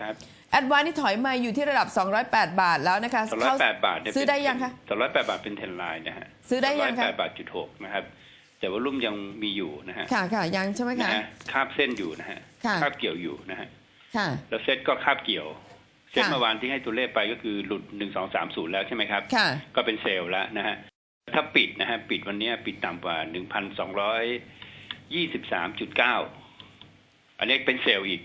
ครับแอดวานนี่ถอยมาอยู่ที่ระดับ 208 บาทแล้วนะคะสองร้อยแปดบาทเนี่ยซื้อได้ยังคะสองร้อยแปดบาทเป็นเทนไลน์นะฮะซื้อได้ยังคะแปดบาทจุดหกนะครับแต่ว่ารุ่มยังมีอยู่นะฮะค่ะค่ะยังใช่ไหมนะคะฮะคาบเส้นอยู่นะฮะค่ะคาบเกี่ยวอยู่นะฮะค่ะแล้วเซ็ตก็คาบเกี่ยวเซ็ตค่ะเมื่อวานที่ให้ตัวเลขไปก็คือหลุดหนึ่งสองสามศูนย์แล้วใช่ไหมครับค่ะก็เป็นเซลล์แล้วนะฮะถ้าปิดนะฮะปิดวันเนี้ยปิดต่ำกว่าหนึ่งพันสองร้อยยี่สิบสามจุดเก้าอันนี้เป็นเซลล์อีก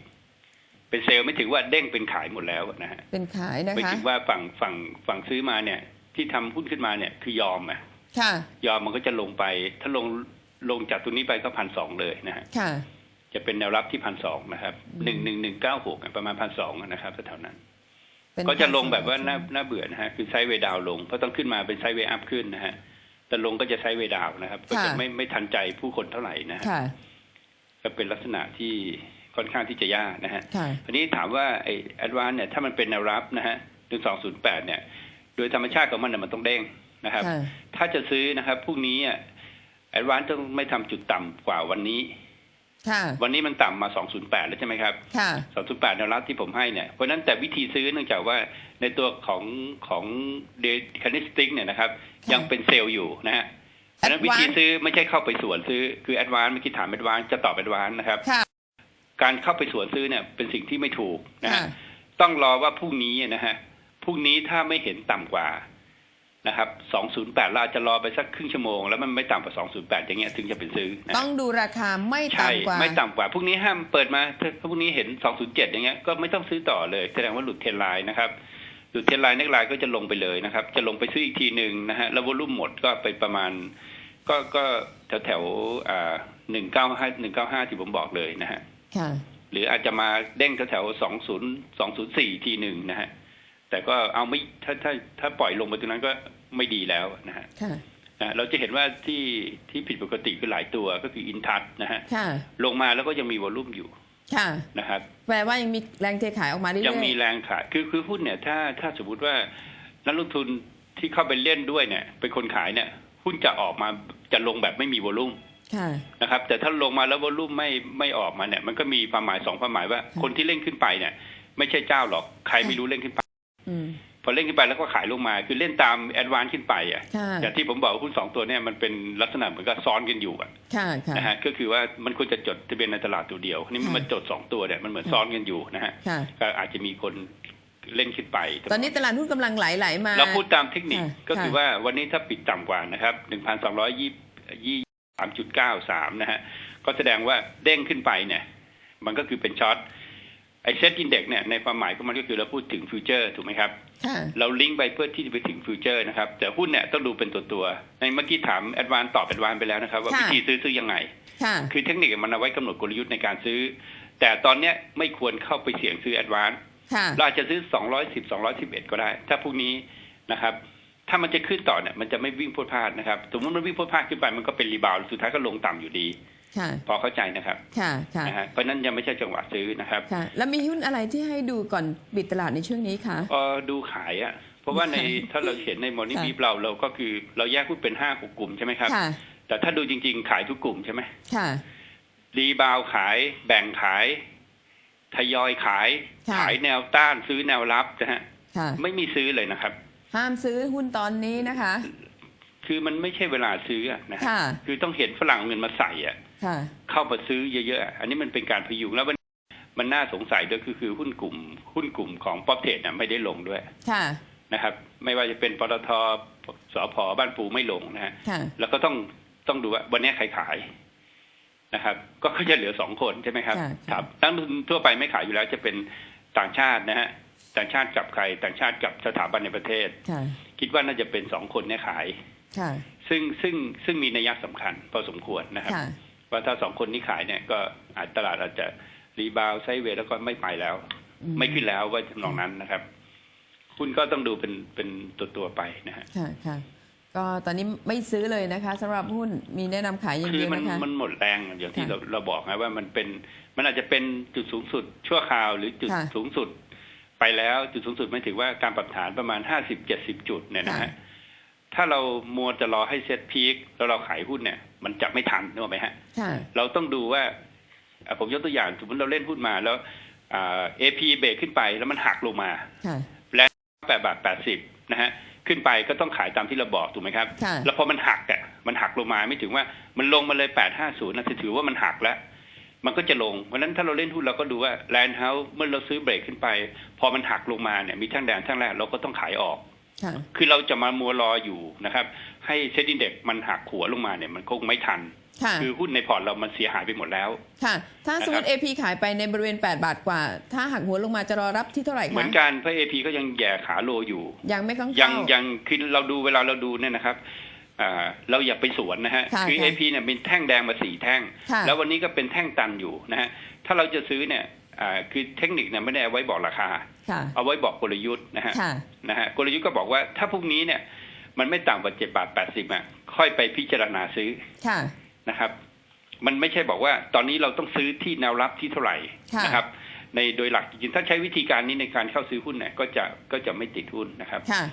เป็นเซลล์ไม่ถึงว่าเด้งเป็นขายหมดแล้วนะฮะเป็นขายนะไม่คะถึงว่าฝั่งฝั่งฝั่งซื้อมาเนี่ย ที่ทำหุ้นขึ้นมาเนี่ยคือยอมอะค่ะ ยอมมันก็จะลงไป ถ้าลงลงจากตรงนี้ไปก็พันสองเลยนะฮะค่ะ จะเป็นแนวรับที่พันสองนะครับอืมหนึ่งหนึ่งหนึ่งเก้าหกประมาณพันสองนะครับแถวๆนั้นเป็นก็จะลงแบบว่าใช่น่าน่าเบื่อนะฮะคือไซด์เวย์ดาวน์ลงเพราะต้องขึ้นมาเป็นไซด์เวย์อัพขึ้นนะฮะแต่ลงก็จะไซด์เวย์ดาวน์นะครับ ก็จะไม่ไม่ทันใจผู้คนเท่าไหร่นะฮะค่ะก็เป็นลักษณะที่ ค่อนข้างที่จะยากนะฮะค่ะทีนี้ถามว่าไอ้แอดวานเนี่ยถ้ามันเป็นแนวรับนะฮะหนึ่งสองศูนย์แปดเนี่ย โดยธรรมชาติของมันเนี่ยมันต้องเด้งนะครับค่ะถ้าจะซื้อนะครับพรุ่งนี้แอดวานต้องไม่ทำจุดต่ำกว่าวันนี้ค่ะวันนี้มันต่ำมา 208 แล้วใช่ไหมครับค่ะ208 แนวรับที่ผมให้เนี่ย เพราะฉะนั้นแต่วิธีซื้อเนื่องจากว่าในตัวของของเดคานิสติกเนี่ยนะครับค่ะยังเป็นเซลล์อยู่นะฮะเพราะฉะนั้นวิธี Advance ซื้อไม่ใช่เข้าไปสวนซื้อ คือแอดวานเมื่อกี้ถามแอดวานจะตอบแอดวานนะครับค่ะ การเข้าไปสวนซื้อเนี่ยเป็นสิ่งที่ไม่ถูกนะค่ะฮะต้องรอว่าพรุ่งนี้นะฮะพรุ่งนี้ถ้าไม่เห็นต่ำกว่านะครับ208เราอาจจะรอไปสักครึ่งชั่วโมงแล้วมันไม่ต่ำกว่า208อย่างเงี้ยถึงจะเป็นซื้อนะต้องดูราคาไม่ใช่ต่ำกว่าไม่ต่ำกว่าพรุ่งนี้ห้ามเปิดมาถ้าพรุ่งนี้เห็น 207 อย่างเงี้ยก็ไม่ต้องซื้อต่อเลย แสดงว่าหลุดเทรนไลน์นะครับหลุดเทรนไลน์นักไลน์ก็จะลงไปเลยนะครับ จะลงไปซื้ออีกทีหนึ่งนะฮะแล้ววอลุ่มหมดก็ไปประมาณ ก็ก็แถวแถวๆอ่าหนึ่งเก้าห้าหนึ่งเก้าห้าที่ผมบอกเลยนะฮะค่ะ หรืออาจจะมาเด้งแถวสองศูนย์สองศูนย์สี่ทีหนึ่งนะฮะ แต่ก็เอาไม่ถ้าถ้าถ้าปล่อยลงไปตรงนั้นก็ไม่ดีแล้วนะฮะค่ะนะเราจะเห็นว่าที่ที่ผิดปกติคือหลายตัวก็คืออินทัศนะฮะค่ะลงมาแล้วก็ยังมีวอลลุ่มอยู่ค่ะนะครับแปลว่ายังมีแรงเทขายออกมาเรื่อยๆยังมีแรงขายคือคือหุ้นเนี่ย ถ้าถ้าสมมติว่านักลงทุนที่เข้าไปเล่นด้วยเนี่ย เป็นคนขายเนี่ย หุ้นจะออกมาจะลงแบบไม่มีวอลลุ่มค่ะ นะครับ แต่ถ้าลงมาแล้ววอลลุ่มไม่ไม่ออกมาเนี่ย มันก็มีความหมายสองความหมายว่าค่ะคนที่เล่นขึ้นไปเนี่ย ไม่ใช่เจ้าหรอกใครไม่รู้เล่นขึ้นไปอืมพอเล่นขึ้นไปแล้วก็ขายลงมา คือเล่นตามแอดวานซ์ขึ้นไปอะค่ะอย่างที่ผมบอกว่าหุ้นสองตัวเนี่ยมันเป็นลักษณะเหมือนกับซ้อนกันอยู่อะค่ะค่ะนะฮะก็คือว่ามันควรจะจดทะเบียนในตลาดตัวเดียวนี่มันค่ะมาจดสองตัวเนี่ยมันเหมือนค่ะซ้อนกันอยู่นะฮะค่ะก็อาจจะมีคนเล่นขึ้นไป ตอนนี้ตลาดหุ้นกำลังไหลๆมา เราพูดตามเทคนิคค่ะก็คือค่ะว่าวันนี้ถ้าปิดต่ำกว่านะครับหนึ่งพันสองร้อยยี่ยี่ สามจุดเก้าสามนะฮะ ก็แสดงว่าเด้งขึ้นไปเนี่ย มันก็คือเป็นช็อตไอเซ็ตอินเด็กเนี่ยในความหมายของมันก็คือเราพูดถึงฟิวเจอร์ถูกไหมครับค่ะเราลิงก์ไปเพื่อที่จะไปถึงฟิวเจอร์นะครับ แต่หุ้นเนี่ยต้องดูเป็นตัวตัวๆในเมื่อกี้ถามแอดวานตอบแอดวานไปแล้วนะครับ ว่าค่ะวิธีซื้อซื้อยังไงค่ะคือเทคนิคมันเอาไว้กำหนดกลยุทธ์ในการซื้อ แต่ตอนเนี้ยไม่ควรเข้าไปเสี่ยงซื้อแอดวานค่ะเราอาจจะซื้อ210 211ก็ได้ ถ้าพรุ่งนี้นะครับถ้ามันจะขึ้นต่อเนี่ยมันจะไม่วิ่งพรวดพลาดนะครับสมมติมันวิ่งพรวดพลาดขึ้นไปมันก็เป็นรีบาวด์สุดท้ายก็ลงต่ำอยู่ดีค่ะพอเข้าใจนะครับค่ะค่ะนะฮะเพราะฉะนั้นยังไม่ใช่จังหวะซื้อนะครับค่ะแล้วมีหุ้นอะไรที่ให้ดูก่อนปิดตลาดในช่วงนี้คะเออดูขายอะเพราะว่าในถ้าเราเห็นในมอร์นิ่งค่ะบีเราเราก็คือเราแยกหุ้นเป็นห้าหกกลุ่มใช่ไหมครับค่ะแต่ถ้าดูจริง ๆ ขายทุกกลุ่มใช่ไหมค่ะรีบาวขายแบ่งขาย ทยอยขายค่ะขายแนวต้านซื้อแนวรับนะฮะค่ะไม่มีซื้อเลยนะครับ ห้ามซื้อหุ้นตอนนี้นะคะ คือมันไม่ใช่เวลาซื้ออะนะฮะค่ะ คือต้องเห็นฝรั่งเอาเงินมาใส่อะค่ะ เข้ามาซื้อเยอะๆอะอันนี้มันเป็นการพยุงแล้วมันมันน่าสงสัยด้วยคือคือหุ้นกลุ่ม หุ้นกลุ่มของป๊อปเทรดน่ะไม่ได้ลงด้วยค่ะ นะครับ ไม่ว่าจะเป็นปตทสพบ้านปูไม่ลงนะฮะค่ะ แล้วก็ต้องต้องดูว่าวันนี้ใครขายนะครับ ก็เขาจะเหลือสองคนใช่ไหมครับ ค่ะ ครับนักลงทุนทั่วไปไม่ขายอยู่แล้วจะเป็นต่างชาตินะฮะ ต่างชาติกับใคร ต่างชาติกับสถาบันในประเทศค่ะคิดว่าน่าจะเป็นสองคนเนี่ยขายค่ะซึ่งซึ่งซึ่งมีนัยสำคัญพอสมควรนะครับค่ะว่าถ้าสองคนนี้ขายเนี่ยก็อาจตลาดอาจจะรีบาวด์ไซด์เวย์แล้วก็ไม่ไปแล้วอืมไม่ขึ้นแล้วว่าทำนองนั้นนะครับ คุณก็ต้องดูเป็นเป็นตัวตัวๆไปนะฮะค่ะค่ะก็ตอนนี้ไม่ซื้อเลยนะคะสำหรับหุ้นมีแนะนำขายอย่างคืเดีอยวมันนะคะมันหมดแรงอย่างที่ค่ะเราเราบอกนะว่ามันเป็นมันอาจจะเป็นจุดสูงสุดชั่วคราวหรือจุดค่ะสูงสุด ไปแล้วจุดสูงสุดไม่ถือว่าการปรับฐานประมาณห้าสิบเจ็ดสิบจุดเนี่ยนะฮะค่ะถ้าเรามัวจะรอให้เซ็ตพีคแล้วเราขายหุ้นเนี่ย มันจะไม่ทันนึกออกไหมฮะค่ะเราต้องดูว่าอะผมยกตัวอย่างสมมติเราเล่นหุ้นมาแล้วอ่า AP เบรกขึ้นไปแล้วมันหักลงมาค่ะแปดบาทแปดสิบนะฮะขึ้นไปก็ต้องขายตามที่เราบอกถูกไหมครับค่ะแล้วพอมันหักอะมันหักลงมาไม่ถึงว่ามันลงมาเลยแปดห้าศูนย์นะถือว่ามันหักแล้ว มันก็จะลง เพราะฉะนั้นถ้าเราเล่นหุ้นเราก็ดูว่าแลนด์เฮาส์เมื่อเราซื้อเบรกขึ้นไป พอมันหักลงมาเนี่ยมีทั้งแดงทั้งแรกเราก็ต้องขายออกค่ะคือเราจะมามัวรออยู่นะครับ ให้เซ็นดินเด็กมันหักหัวลงมาเนี่ยมันคงไม่ทันค่ะคือหุ้นในพอร์ตเรามันเสียหายไปหมดแล้ว ค่ะ ถ้าสมมติ AP ขายไปในบริเวณ 8 บาทกว่า ถ้าหักหัวลงมาจะรอรับที่เท่าไหร่เหมืคะอนกันเพราะเอพีก็ยังแย่ขาโลอยู่ ยังไม่ต้องยังเข้ายังคือเราดูเวลาเราดูเนี่ยนะครับอ่า เราอย่าไปสวนนะฮะค่ะคือค่ะเอพีเนี่ยเป็นแท่งแดงมาสี่แท่งค่ะแล้ววันนี้ก็เป็นแท่งตันอยู่นะฮะถ้าเราจะซื้อเนี่ยอ่าคือเทคนิคเนี่ยไม่ได้เอาไว้บอกราคาค่ะเอาไว้บอกกลยุทธ์นะฮะค่ะนะฮะกลยุทธ์ก็บอกว่าถ้าพรุ่งนี้เนี่ย มันไม่ต่ำกว่าเจ็ดบาทแปดสิบอะค่อยไปพิจารณาซื้อค่ะนะครับ มันไม่ใช่บอกว่าตอนนี้เราต้องซื้อที่แนวรับที่เท่าไหร่ค่ะนะครับในโดยหลักจริงๆถ้าใช้วิธีการนี้ในการเข้าซื้อหุ้นเนี่ยก็จะก็จะไม่ติดหุ้นนะครับค่ะ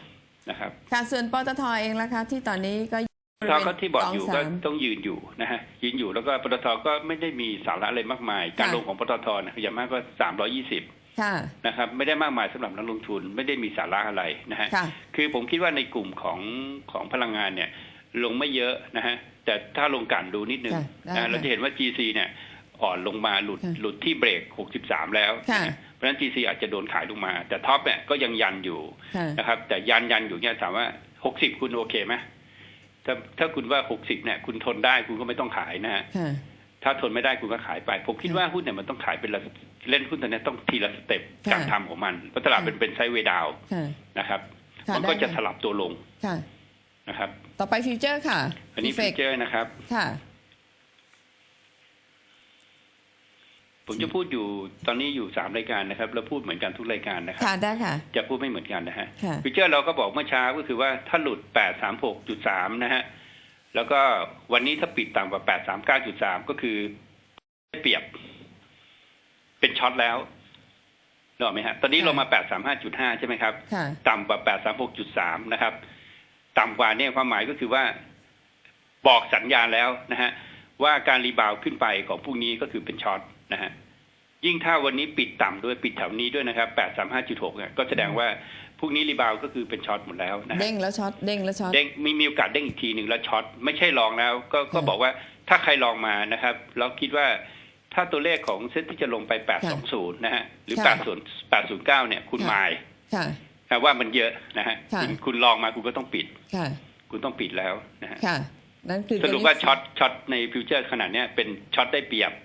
นะครับค่ะส่วนปตทเองล่ะคะที่ตอนนี้ก็ปตทก็ที่บอกอยู่สงก็สามต้องยืนอยู่นะฮะยืนอยู่แล้วก็ปตทก็ไม่ได้มีสาระอะไรมากมาย การค่ะลงของปตทเนี่ยอย่างมากก็สามร้อยี่สิบค่ะนะครับไม่ได้มากมายสำหรับนักลงทุนไม่ได้มีสาระอะไรนะฮะค่ะคือผมคิดว่าในกลุ่มของของพลังงานเนี่ย ลงไม่เยอะนะฮะแต่ถ้าลงกลันดูนิดนึงค่ะได้นะค่ะเราจะเห็นว่า GC เนี่ยอ่อนลงมาหลุดค่ะหลุดที่เบรก 63 แล้วค่ะนะเพ ราะฉะนั้น GC อาจจะโดนขายลงมา แต่ท็อปเนี่ยก็ยังยันอยู่ค่ะนะครับ แต่ยันยันอยู่เนี่ยถามว่า60คุณโอเคไหมถ้าถ้าคุณว่า60เนี่ย คุณทนได้คุณก็ไม่ต้องขายนะฮะค่ะถ้าทนไม่ได้คุณก็ขายไป ผมคิดว่าหุ้นเนี่ยมันต้องขายเป็นละเล่นหุ้นตัวเนี้ยต้องทีละสเต็ปค่ะการทำของมันเพราะตลาดเป็นเป็นไซด์เวย์ดาวน์ค่ะนะครับค่ะมันก็ได้จะค่ะสลับตัวลงค่ะนะครับ ต่อไปฟิวเจอร์ค่ะ อันนี้เฟฟิกวเจอร์นะครับค่ะ ผมจะพูดอยู่ตอนนี้อยู่สามรายการนะครับ แล้วพูดเหมือนกันทุกรายการนะครับค่ะได้ค่ะ จะพูดไม่เหมือนกันนะฮะค่ะฟิวเจอร์เราก็บอกเมื่อเช้าก็คือว่าถ้าหลุดแปดสามหกจุดสามนะฮะแล้วก็วันนี้ถ้าปิดต่ำกว่าแปดสามเก้าจุดสามก็คือได้เปรียบ เป็นช็อตแล้วนึกออกไหมฮะตอนนี้ค่ะลงมาแปดสามห้าจุดห้าใช่ไหมครับค่ะต่ำกว่าแปดสามหกจุดสามนะครับ ต่ำกว่าเนี่ยความหมายก็คือว่าบอกสัญญาณแล้วนะฮะว่าการรีบาวด์ขึ้นไปของพรุ่งนี้ก็คือเป็นช็อต นะฮะยิ่งถ้าวันนี้ปิดต่ำด้วยปิดแถวนี้ด้วยนะครับแปดสามห้าจุดหกเนี่ยก็แสดงว่าพรุ่งนี้รีบาวด์ก็คือเป็นช็อตหมดแล้วนะฮะเด้งแล้วช็อตเด้งแล้วช็อตเด้งมีมีโอกาสเด้งอีกทีหนึ่งแล้วช็อตไม่ใช่ลองแล้ว ก็ก็ค่ะบอกว่าถ้าใครลองมานะครับเราคิดว่าถ้าตัวเลขของเซ็ตที่จะลงไปแปดสองศูนย์นะฮะ หรือค่ะแปดศูนย์แปดศูนย์เก้าเนี่ย คุณค่ะหมายค่ะนะว่ามันเยอะนะฮะค่ะคุณคุณลองมาคุณก็ต้องปิดค่ะคุณต้องปิดแล้วนะฮะค่ะนั่นคือสรุปว่าช็อตช็อตในฟิวเจอร์ขนาดเนี้ยเป็นช็อตได้เปรียบค่ะ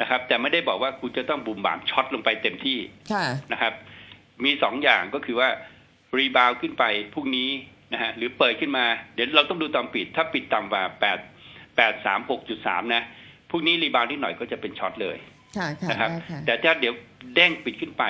นะครับ แต่ไม่ได้บอกว่าคุณจะต้องบุ่มบ่ามช็อตลงไปเต็มที่ค่ะนะครับ มีสองอย่างก็คือว่ารีบาวขึ้นไปพรุ่งนี้นะฮะหรือเปิดขึ้นมา เดี๋ยวเราต้องดูตอนปิด ถ้าปิดต่ำกว่าแปดแปดสามหกจุดสามนะพรุ่งนี้รีบาวนิดหน่อยก็จะเป็นช็อตเลยค่ะค่ะนะครับได้ค่ะแต่ถ้าเดี๋ยวเด้งปิดขึ้นไป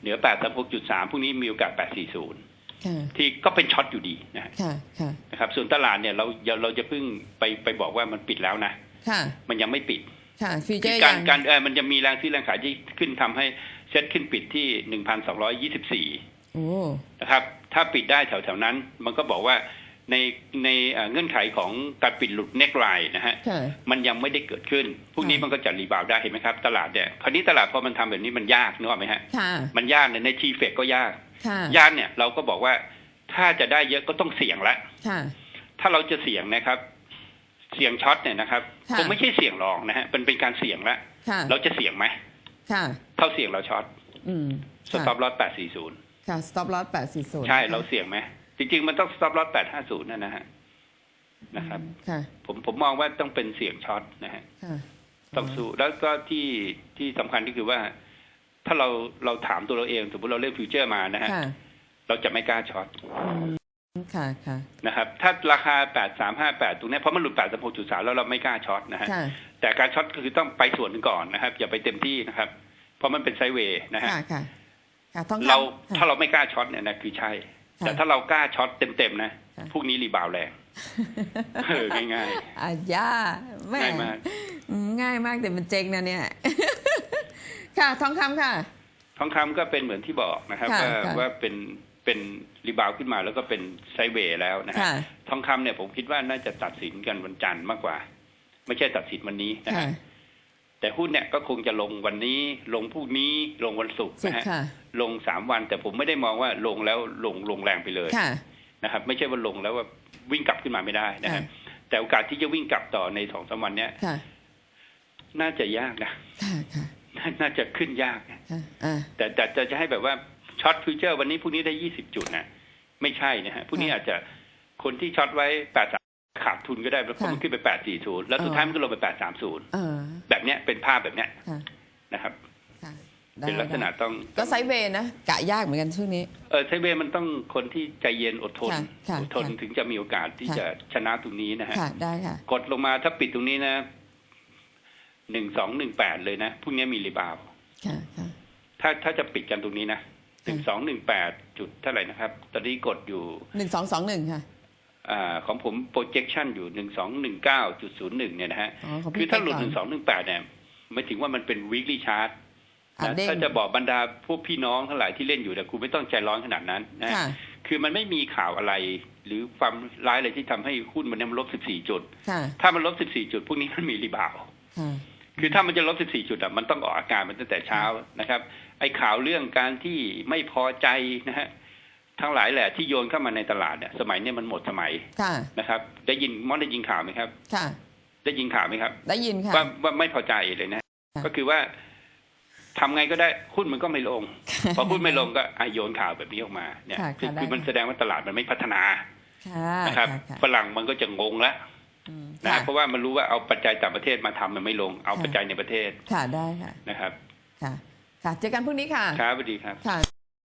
เหนือแปดสามหกจุดสามพรุ่งนี้มีโอกาสแปดสี่ศูนย์ค่ะที่ก็เป็นช็อตอยู่ดีนะฮะค่ะค่ะนะครับ ส่วนตลาดเนี่ยเราเราเราจะเพิ่งไปไปบอกว่ามันปิดแล้วนะค่ะมันยังไม่ปิด ค่ะฟิวเจคืออร์การยังการเออมันจะมีแรงซื้อแรงขายที่ขึ้นทำให้เซ็ตขึ้นปิดที่หนึ่งพันสองร้อยี่สิบสี่โอ้นะครับ ถ้าปิดได้แถวๆนั้น มันก็บอกว่าในในเอ่อเงื่อนไขของการปิดหลุดเน็กไลน์นะฮะค่ะมันยังไม่ได้เกิดขึ้น พวกนี้ค่ะมันก็จะรีบาวด์ได้เห็นไหมครับ ตลาดเนี่ย คราวนี้ตลาดพอมันทำแบบนี้มันยากนึกออกไหมฮะค่ะมันยากเนี่ยในทีเฟกก็ยากค่ะยากเนี่ยเราก็บอกว่าถ้าจะได้เยอะก็ต้องเสี่ยงละค่ะถ้าเราจะเสี่ยงนะครับ เสี่ยงช็อตเนี่ยนะครับค่ะคงไม่ใช่เสี่ยงรองนะฮะเป็นเป็นการเสี่ยงละค่ะเราจะเสี่ยงไหมค่ะเท่าเสี่ยงเราช็อตอืมสต็อปลอสแปดสี่ศูนย์ค่ะสต็อปลอสแปดสี่ศูนย์ใช่เราเสี่ยงไหมจริง ๆ มันต้องสต็อปลอสแปดห้าศูนย์นะนะฮะนะครับค่ะผมผมมองว่าต้องเป็นเสี่ยงช็อตนะฮะค่ะต้องสู้แล้วก็ที่ที่สำคัญก็คือว่า ถ้าเราเราถามตัวเราเอง สมมติเราเล่นฟิวเจอร์มานะฮะค่ะเราจะไม่กล้าช็อตอืม ค่ะค่ะนะครับถ้าราคาแปดสามห้าแปดตรงเนี้ยเพราะมันหลุดแปดสามหกจุดสามแล้วเราไม่กล้าช็อตนะฮะค่ะแต่การช็อตก็คือต้องไปส่วนหนึ่งก่อนนะครับ อย่าไปเต็มที่นะครับ เพราะมันเป็นไซด์เวย์นะฮะค่ะค่ะค่ะทองคำเราค่ะถ้าเราไม่กล้าช็อตเนี่ยนะคือใช่ค่ะแต่ถ้าเรากล้าช็อตเต็มๆนะค่ะพวกนี้รีบาวด์แรงเออง่ายอาย่าๆแม่ง่ายมากอืมง่ายมากแต่มันเจ๊งนะเนี่ย ค่ะทองคำค่ะ ทองคำก็เป็นเหมือนที่บอกนะครับค่ะว่าค่ะว่าเป็น เป็นรีบาวด์ขึ้นมาแล้วก็เป็นไซด์เวย์แล้วนะฮะค่ะทองคำเนี่ยผมคิดว่าน่าจะตัดสินกันวันจันทร์มากกว่า ไม่ใช่ตัดสินวันนี้นะค่ะฮะแต่หุ้นเนี่ยก็คงจะลงวันนี้ลงพรุ่งนี้ลงวันศุกร์สุดนะฮะค่ะลงสามวัน แต่ผมไม่ได้มองว่าลงแล้วลงลงแรงไปเลยค่ะนะครับ ไม่ใช่ว่าลงแล้วว่าวิ่งกลับขึ้นมาไม่ได้นะฮะค่ะแต่โอกาสที่จะวิ่งกลับต่อในสองสามวันเนี้ยค่ะน่าจะยากนะค่ะค่ะน่าน่าจะขึ้นยากนะค่ะอ่าแต่แต่แต่จะให้แบบว่า ช็อตฟิวเจอร์วันนี้พรุ่งนี้ได้ยี่สิบจุดนะไม่ใช่นะฮะพรุ่งนี้ค่ะอาจจะคนที่ช็อตไว้แปดสามขาดทุนก็ได้แล้วพอค่ะมันขึ้นไปแปดสี่ศูนย์แล้วสุดอ๋อท้ายมันก็ลงไปแปดสามศูนย์เออแบบเนี้ยเป็นภาพแบบเนี้ยค่ะนะครับค่ะได้เป็นลักษณะได้ต้องก็ไซด์เวย์นะกะยากเหมือนกันช่วงนี้เออไซเวย์มันต้องคนที่ใจเย็นอดทนค่ะค่ะอดทนค่ะถึงจะมีโอกาสที่ค่ะจะชนะตรงนี้นะฮะค่ะได้ค่ะ กดลงมาถ้าปิดตรงนี้นะหนึ่งสองหนึ่งแปดเลยนะพรุ่งนี้มีรีบาวด์ค่ะค่ะถ้าถ้าจะปิดกันตรงนี้นะ หนึ่งสองหนึ่งแปดจุดเท่าไหร่นะครับ ตอนนี้กดอยู่หนึ่งสองสองหนึ่งค่ะอาของผม projection อยู่หนึ่งสองหนึ่งเก้าจุดศูนย์หนึ่งเนี่ยนะฮะ อ๋อของคือพี่ถ้าหลุดไปหก่นึ่งสองหนึ่งแปดเนี่ยหมายถึงว่ามันเป็น weekly chart อะนะเด้ง ถ้าจะบอกบรรดาพวกพี่น้องทั้งหลายที่เล่นอยู่แต่คุณไม่ต้องใจร้อนขนาดนั้นนะ ค่ะ คือมันไม่มีข่าวอะไร หรือความร้ายอะไรที่ทำให้หุ้นมันเนี่ยมันลบ 14 จุด ค่ะ ถ้ามันลบ 14 จุด พวกนี้มันมีรีบาวด์ค่ะ คือถ้ามันจะลบ 14 จุดอะมันต้องออกอาการมันตั้งแต่เช้านะครับ ไอ้ข่าวเรื่องการที่ไม่พอใจนะฮะทั้งหลายแหละที่โยนเข้ามาในตลาดเนี่ยสมัยเนี้มันหมดสมัยค่ะนะครับ ได้ยินมอสได้ยินข่าวไหมครับค่ะได้ยินข่าวไหมครับ ได้ยินค่ะว่าว่าไม่พอใจเลยนะค่ะก็คือว่าทำไงก็ได้หุ้นมันก็ไม่ลง พอหุ้นไม่ลงก็อะโยนข่าวแบบนี้ออกมาเนี่ยค่ะคือค่ะได้คือมันแสดงว่าตลาดมันไม่พัฒนาค่ะนะครับค่ะฝรั่งมันก็จะงงแล้วอืมนะค่ะเพราะว่ามันรู้ว่าเอาปัจจัยต่างประเทศมาทำมันไม่ลง เอาค่ะปัจจัยในประเทศค่ะได้ค่ะนะครับค่ะ ค่ะ เจอกันพรุ่งนี้ค่ะ ครับสวัสดีครับ ค่ะ